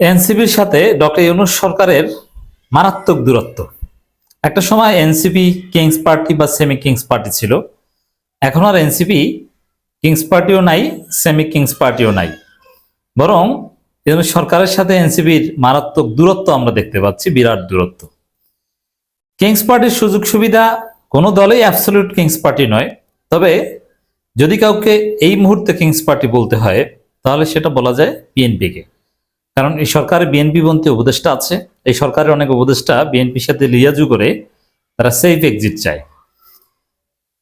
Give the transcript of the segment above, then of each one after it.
এনসিপির সাথে ডক্টর ইউনুস সরকারের মারাত্মক দূরত্ব। একটা সময় এনসিপি কিংস পার্টি বা সেমি কিংস পার্টি ছিল। এখন আর এনসিপি কিংস পার্টিও নাই, সেমি কিংস পার্টিও নাই। বরং ইউনুস সরকারের সাথে এনসিপির মারাত্মক দূরত্ব আমরা দেখতে পাচ্ছি, বিরাট দূরত্ব। কিংস পার্টির সুযোগ সুবিধা কোনো দলেই অ্যাবসলিউট কিংস পার্টি নয়। তবে যদি কাউকে এই মুহূর্তে কিংস পার্টি বলতে হয়, তাহলে সেটা বলা যায় বিএনপিকে। কারণ এই সরকারে বিএনপি বন্তি উপদেষ্টা আছে। এই সরকারের অনেক উপদেষ্টা বিএনপির সাথে লিয়াজু করে তারা সেফ এক্সিট চায়।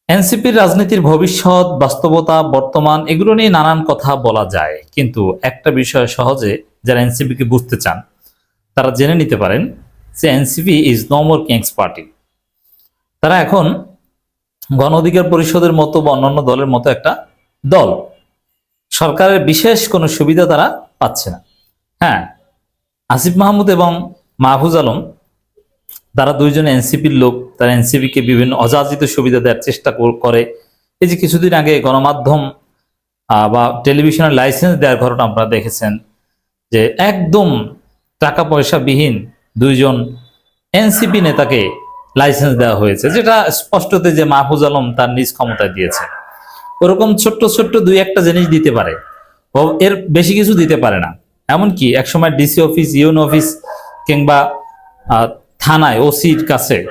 এনসিপির রাজনীতির ভবিষ্যৎ, বাস্তবতা, বর্তমান এগুলো নিয়ে নানান কথা বলা যায়। কিন্তু একটা বিষয় সহজে যারা এনসিপিকে বুঝতে চান, তারা জেনে নিতে পারেন যে NCP is no more kings party তারা এখন গণ অধিকার পরিষদের মতো বা অন্যান্য দলের মতো একটা দল। সরকারের বিশেষ কোনো সুবিধা তারা পাচ্ছে না। হ্যাঁ আসিফ মাহমুদ এবং মাহফুজ আলম, তারা দুইজন এনসিপির লোক, তারা এনসিপিকে বিভিন্ন অযাচিত সুবিধা দেওয়ার চেষ্টা করে এই যে কিছুদিন আগে গণমাধ্যম বা টেলিভিশনের লাইসেন্স দেওয়ার ঘটনা আপনারা দেখেছেন, যে একদম টাকা পয়সা বিহীন দুইজন এনসিপি নেতাকে লাইসেন্স দেওয়া হয়েছে, যেটা স্পষ্টতে যে মাহফুজ আলম তার নিজ ক্ষমতায় দিয়েছে। ওরকম ছোট্ট ছোট্ট দুই একটা জিনিস দিতে পারে এর বেশি কিছু দিতে পারে না। এমনকি একসময় ডিসি অফিস ইউন অফিস কিংবা থানায় ওসির কাছে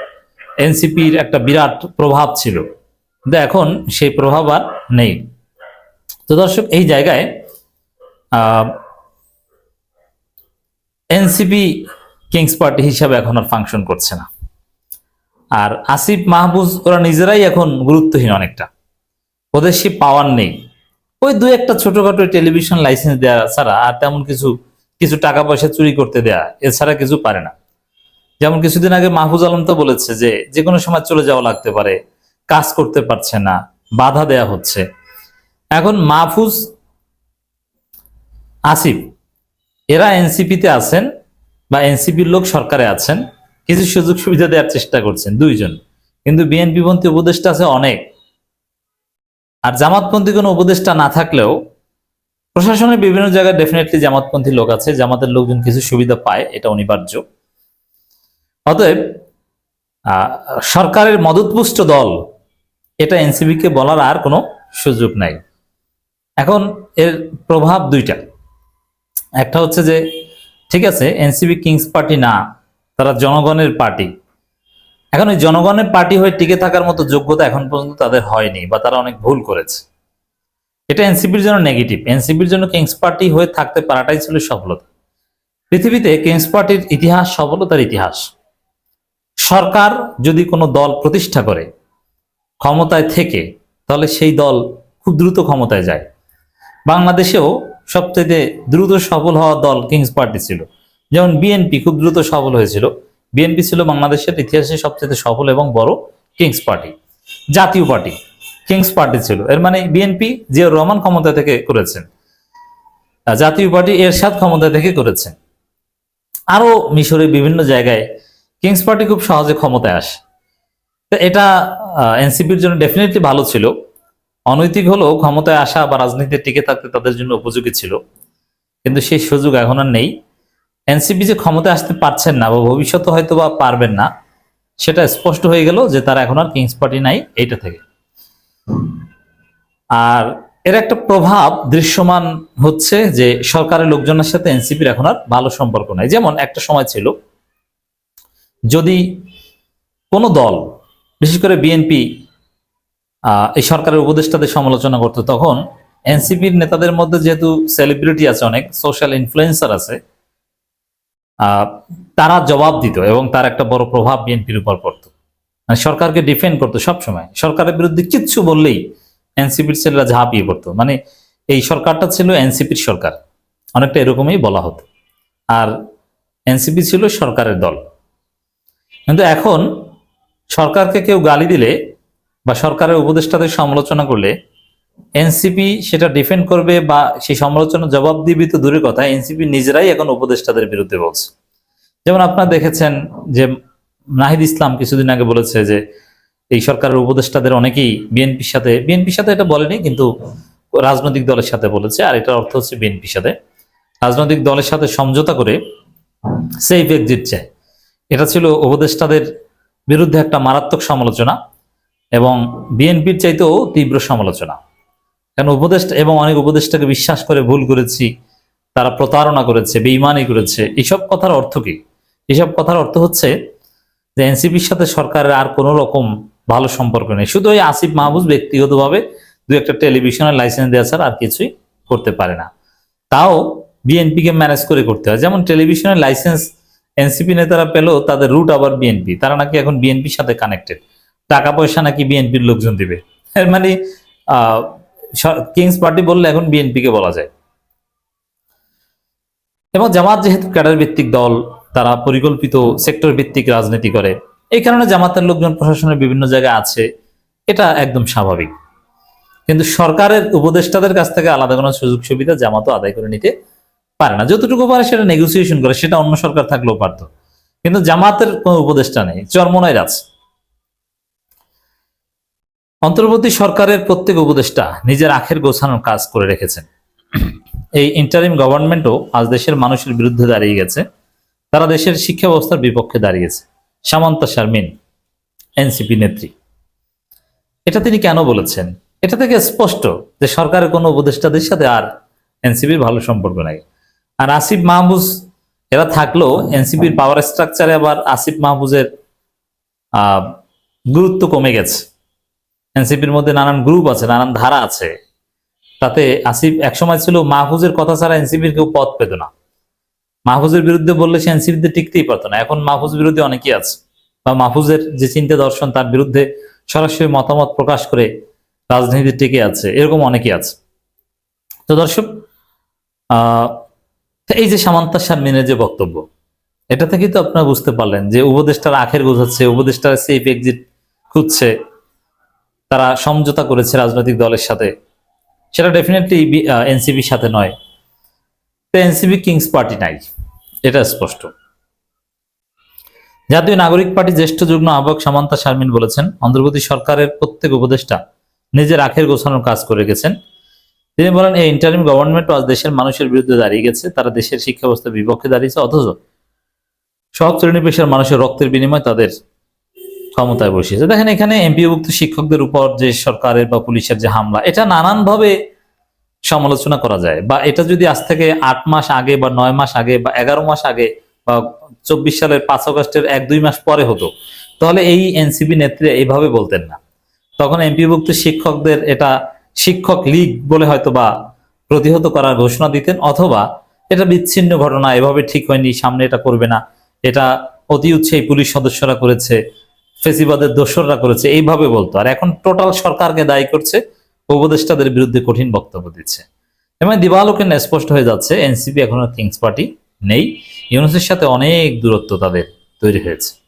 এনসিপির একটা বিরাট প্রভাব ছিল। কিন্তু এখন সেই প্রভাব আর নেই। তো দর্শক, এই জায়গায় এনসিপি কিংস পার্টি হিসাবে এখন আর ফাংশন করছে না। আর আসিফ মাহবুজ, ওরা নিজেরাই এখন গুরুত্বহীন অনেকটা। ওদের সে পাওয়ার নেই। ওই দু একটা ছোটখাটো টেলিভিশন লাইসেন্স দেওয়া ছাড়া আর তেমন কিছু কিছু টাকা পয়সা চুরি করতে দেয়া এছাড়া কিছু পারে না। যেমন কিছুদিন আগে মাহফুজ আলম তো বলেছে যে যে কোনো সময় চলে যাওয়া লাগতে পারে, কাজ করতে পারছে না, বাধা দেয়া হচ্ছে। এখন মাহফুজ আসিফ, এরা এনসিপিতে আছেন বা এনসিপির লোক সরকারে আছেন, কিছু সুযোগ সুবিধা দেওয়ার চেষ্টা করছেন দুইজন। কিন্তু বিএনপি পন্থী উপদেষ্টা আছে অনেক। আর জামাতপন্থী কোনো উপদেষ্টা না থাকলেও প্রশাসনের বিভিন্ন জায়গায় ডেফিনেটলি জামাতপন্থী লোক আছে, জামাতের লোকজন কিছু সুবিধা পায়, এটা অনিবার্য। অতএব সরকারের মদতপুষ্ট দল, এটা এনসিবিকে বলার আর কোনো সুযোগ নাই। এখন এর প্রভাব দুইটা। একটা হচ্ছে যে, ঠিক আছে এনসিবি কিংস পার্টি না, তারা জনগণের পার্টি। এখন ওই জনগণের পার্টি হয়ে টিকে থাকার মতো যোগ্যতা এখন পর্যন্ত তাদের হয়নি বা তারা অনেক ভুল করেছে। এটা এনসিপির জন্য নেগেটিভ এনসিপির জন্য কিংস পার্টি হয়ে থাকতে পারাটাই ছিল সফলতা। পৃথিবীতে কিংস পার্টির ইতিহাস সফলতার ইতিহাস। সরকার যদি কোনো দল প্রতিষ্ঠা করে ক্ষমতায় থেকে, তাহলে সেই দল খুব দ্রুত ক্ষমতায় যায়। বাংলাদেশেও সবচেয়ে দ্রুত সফল হওয়া দল কিংস পার্টি ছিল। যেমন বিএনপি খুব দ্রুত সফল হয়েছিল। বিএনপি ছিল বাংলাদেশের ইতিহাসে সবচেয়ে সফল এবং বড় kings party Jatiya party. Kings party ছিল। এর মানে বিএনপি জিয়াউর রহমান ক্ষমতা থেকে করেছেন। জাতীয় পার্টি এরশাদ ক্ষমতা থেকে করেছেন। আরও মিশরের বিভিন্ন জায়গায় কিংস পার্টি খুব সহজে ক্ষমতায় আসে। তো এটা এনসিপির জন্য ডেফিনেটলি ভালো ছিল। অনৈতিক হলেও ক্ষমতায় আসা বা রাজনীতিতে টিকে থাকতে তাদের জন্য উপযোগী ছিল। কিন্তু সেই সুযোগ এখন আর নেই। এনসিপি যে ক্ষমতায় আসতে পারছেন না বা ভবিষ্যতে হয়তো বা পারবেন না, সেটা স্পষ্ট হয়ে গেল যে তারা এখন আর কিংস পার্টি নাই এইটা থেকে। আর এর একটা প্রভাব দৃশ্যমান হচ্ছে যে সরকারের লোকজনের সাথে এনসিপির এখন আর ভালো সম্পর্ক নাই। যেমন একটা সময় ছিল, যদি কোনো দল, বিশেষ করে বিএনপি এই সরকারের উপদেষ্টাদের সমালোচনা করতো, তখন এনসিপির নেতাদের মধ্যে যেহেতু সেলিব্রিটি আছে অনেক সোশ্যাল ইনফ্লুয়েন্সার আছে তারা জবাব দিত এবং তার একটা বড় প্রভাব বিএনপির উপর পড়তো। মানে সরকারকে ডিফেন্ড করতো সবসময়। সরকারের বিরুদ্ধে কিচ্ছু বললেই এনসিপির ছেলেরা ঝাঁপিয়ে পড়তো। মানে এই সরকারটা ছিল এনসিপির সরকার। অনেকটা এরকমই বলা হতো। আর এনসিপি ছিল সরকারের দল। কিন্তু এখন সরকারকে কেউ গালি দিলে বা সরকারের উপদেষ্টাদের সমালোচনা করলে এনসিপি সেটা ডিফেন্ড করবে বা সেই সমালোচনা জবাব দিবি তো দূরের কথা, এনসিপি নিজেরাই এখন উপদেষ্টাদের বিরুদ্ধে বলছে। যেমন আপনারা দেখেছেন যে নাহিদ ইসলাম কিছুদিন আগে বলেছে যে এই সরকারের উপদেষ্টাদের অনেকেই বিএনপির সাথে বিএনপির সাথে এটা বলেনি, কিন্তু রাজনৈতিক দলের সাথে বলেছে, আর এটার অর্থ হচ্ছে বিএনপির সাথে। রাজনৈতিক দলের সাথে সমঝোতা করে সেফ এক্সিট চায়। এটা ছিল উপদেষ্টাদের বিরুদ্ধে একটা মারাত্মক সমালোচনা এবং বিএনপির চাইতেও তীব্র সমালোচনা। কারণ উপদেষ্টা এবং অনেক উপদেষ্টাকে বিশ্বাস করে ভুল করেছি, তারা প্রতারণা করেছে বেইমানি করেছে, এসব কথার অর্থ কি? এসব কথার অর্থ হচ্ছে যে এনসিপির সাথে সরকারের আর কোনো রকম ভালো সম্পর্ক নেই। শুধু ওই আসিফ মাহবুজ ব্যক্তিগতভাবে দু একটা টেলিভিশনের লাইসেন্স দেওয়া ছাড়া আর কিছুই করতে পারে না। তাও বিএনপিকে ম্যানেজ করে করতে হয়। যেমন টেলিভিশনের লাইসেন্স এনসিপি নেতারা পেলেও তাদের রুট আবার বিএনপি। তারা নাকি এখন বিএনপির সাথে কানেক্টেড টাকা পয়সা নাকি বিএনপির লোকজন দিবে। এর মানে কিংস পার্টি বললে এখন বিএনপিকে বলা যায়। এবং জামাত যেহেতু ক্যাডার ভিত্তিক দল, তারা পরিকল্পিত সেক্টর ভিত্তিক রাজনীতি করে, এই কারণে জামাতের লোকজন প্রশাসনের বিভিন্ন জায়গায় আছে, এটা একদম স্বাভাবিক। কিন্তু সরকারের উপদেষ্টাদের কাছ থেকে আলাদা কোনো সুযোগ সুবিধা জামাতও আদায় করে নিতে পারে না। যতটুকু পারে সেটা নেগোসিয়েশন করে, সেটা অন্য সরকার থাকলেও পারত। কিন্তু জামাতের কোনো উপদেষ্টা নেই চরমনায় আছে অন্তর্বর্তী সরকারের প্রত্যেক উপদেষ্টা নিজের আখের গোছানোর কাজ করে রেখেছেন। এই ইন্টারিম গভর্নমেন্টও আজ দেশের মানুষের বিরুদ্ধে দাঁড়িয়ে গেছে। তারা দেশের শিক্ষা ব্যবস্থার বিপক্ষে দাঁড়িয়েছে। সামান্তা শারমিন, এনসিপি নেত্রী। এটা তিনি কেন বলেছেন? এটা থেকে স্পষ্ট যে সরকারের কোনো উপদেষ্টাদের সাথে আর এনসিপির ভালো সম্পর্ক নাই। আর আসিফ মাহবুজ এরা থাকলেও এনসিপির পাওয়ার স্ট্রাকচারে আবার আসিফ মাহবুজের গুরুত্ব কমে গেছে। এনসিপির মধ্যে নানান গ্রুপ আছে, নানান ধারা আছে। তাতে আসিফ একসময় ছিল মাহফুজের কথা ছাড়া এনসিপির কেউ পথ পেত না। মাহফুজের বিরুদ্ধে বললে সে এনসিপিতে টিকতেই পারতো না। এখন মাহফুজ বিরুদ্ধে অনেকেই আছে। বা মাহফুজের যে চিন্তা দর্শন, তার বিরুদ্ধে সরাসরি মতামত প্রকাশ করে রাজনীতি টিকে আছে, এরকম অনেকেই আছে। তো দর্শক এই যে সামান্তা শারমিনের যে বক্তব্য, এটা থেকেই তো আপনারা বুঝতে পারলেন যে উপদেষ্টার আখের গোছাচ্ছে উপদেষ্টার সেফ এক্সিট খুঁজছে। তারা সমঝোতা করেছে রাজনৈতিক দলের সাথে। সেটা ডেফিনেটলি এনসিপির সাথে নয়। তো এনসিপি কিংস পার্টি নাই, এটা স্পষ্ট। জাতীয় নাগরিক পার্টি জ্যেষ্ঠ যুগ্ম আহ্বায়ক সামান্তা শারমিন বলেছেন, অন্তর্বর্তী সরকারের প্রত্যেক উপদেষ্টা নিজের আখের গোছানোর কাজ করে গেছেন। তিনি বলেন, এই ইন্টারিম গভর্নমেন্ট আজ দেশের মানুষের বিরুদ্ধে দাঁড়িয়ে গেছে, তারা দেশের শিক্ষা ব্যবস্থার বিপক্ষে দাঁড়িয়েছে, অথচ সব শ্রেণি পেশার মানুষের রক্তের বিনিময়ে তাদের ক্ষমতায় বসিয়েছে। দেখেন, এখানে এমপিওভুক্ত শিক্ষকদের উপর যে সরকারের বা পুলিশের যে হামলা, এটা নানানভাবে সমালোচনা করা যায়। বা এটা যদি আজ থেকে আট মাস আগে বা নয় মাস আগে বা এগারো মাস আগে বা চব্বিশ সালের পাঁচ আগস্টের এক, দুই মাস পরে হতো, তাহলে এই এনসিপি নেত্রী এইভাবে বলতেন না। তখন এমপিভুক্ত শিক্ষকদের এটা শিক্ষক লীগ বলে হয়তো বা প্রতিহত করার ঘোষণা দিতেন, অথবা এটা বিচ্ছিন্ন ঘটনা এভাবে ঠিক হয়নি, সামনে এটা করবে না, এটা অতি উৎসাহী পুলিশ সদস্যরা করেছে ফেসিবাদের দোসররা করেছে, এইভাবে বলতো। আর এখন টোটাল সরকারকে দায়ী করছে, উপদেষ্টাদের বিরুদ্ধে কঠিন বক্তব্য দিচ্ছে। এবং দিবালোকে স্পষ্ট হয়ে যাচ্ছে, এনসিপি এখনও কিংস পার্টি নেই। ইউনুসের সাথে অনেক দূরত্ব তাদের তৈরি হয়েছে।